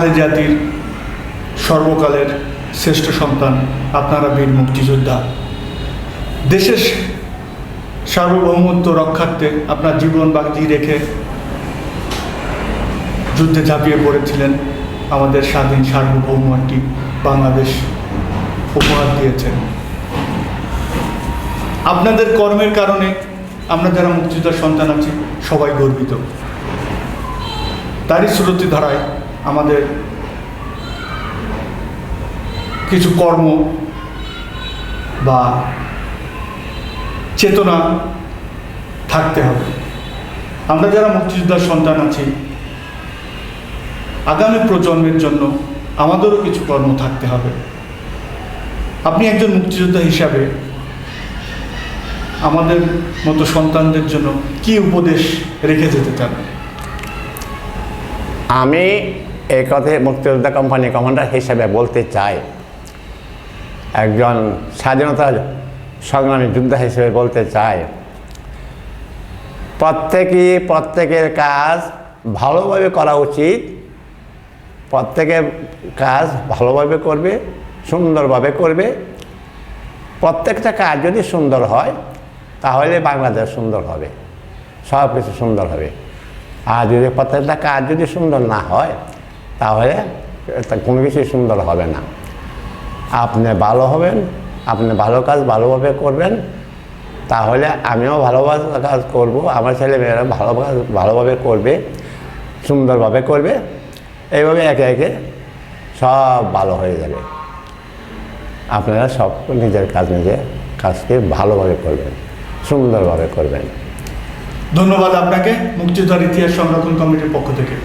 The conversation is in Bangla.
বাঙালি জাতির সর্বকালের শ্রেষ্ঠ সন্তান আপনারা বীর মুক্তিযোদ্ধা। দেশের সার্বভৌমত্ব রক্ষার্থে আপনার জীবন বাজি রেখে যুদ্ধে ঝাঁপিয়ে পড়েছিলেন আমাদের স্বাধীন সার্বভৌম একটি বাংলাদেশ উপহার দিয়েছেন। আপনাদের কর্মের কারণে আমরা যারা মুক্তিযোদ্ধার সন্তান আছি, সবাই গর্বিত। তারই শ্রুতি ধারায় আমাদের কিছু কর্ম বা চেতনা থাকতে হবে। আমরা যারা মুক্তিযোদ্ধার সন্তান আছি, আগামী প্রজন্মের জন্য আমাদেরও কিছু কর্ম থাকতে হবে। আপনি একজন মুক্তিযোদ্ধা হিসাবে আমাদের মতো সন্তানদের জন্য কি উপদেশ রেখে যেতে চান? আমি এই কথায় মুক্তিযোদ্ধা কোম্পানি কমান্ডার হিসেবে বলতে চাই একজন স্বাধীনতা সংগ্রামী যোদ্ধা হিসেবে বলতে চাই প্রত্যেকই প্রত্যেকের কাজ ভালোভাবে করা উচিত, প্রত্যেকের কাজ ভালোভাবে করবে, সুন্দরভাবে করবে। প্রত্যেকটা কাজ যদি সুন্দর হয়, তাহলে বাংলাদেশ সুন্দর হবে সব কিছু সুন্দর হবে। আর যদি প্রত্যেকটা কাজ যদি সুন্দর না হয় তাহলে কোনো কিছুই সুন্দর হবে না। আপনি ভালো হবেন, আপনি ভালো কাজ ভালোভাবে করবেন, তাহলে আমিও ভালোভাবে কাজ করব, আমার ছেলে মেয়েরা ভালো কাজ ভালোভাবে করবে, সুন্দরভাবে করবে, এইভাবে একে একে সব ভালো হয়ে যাবে। আপনারা সব নিজের কাজ নিজে কাজকে ভালোভাবে করবেন, সুন্দরভাবে করবেন। ধন্যবাদ আপনাকে, মুক্তিযোদ্ধার ইতিহাস সংরক্ষণ কমিটির পক্ষ থেকে।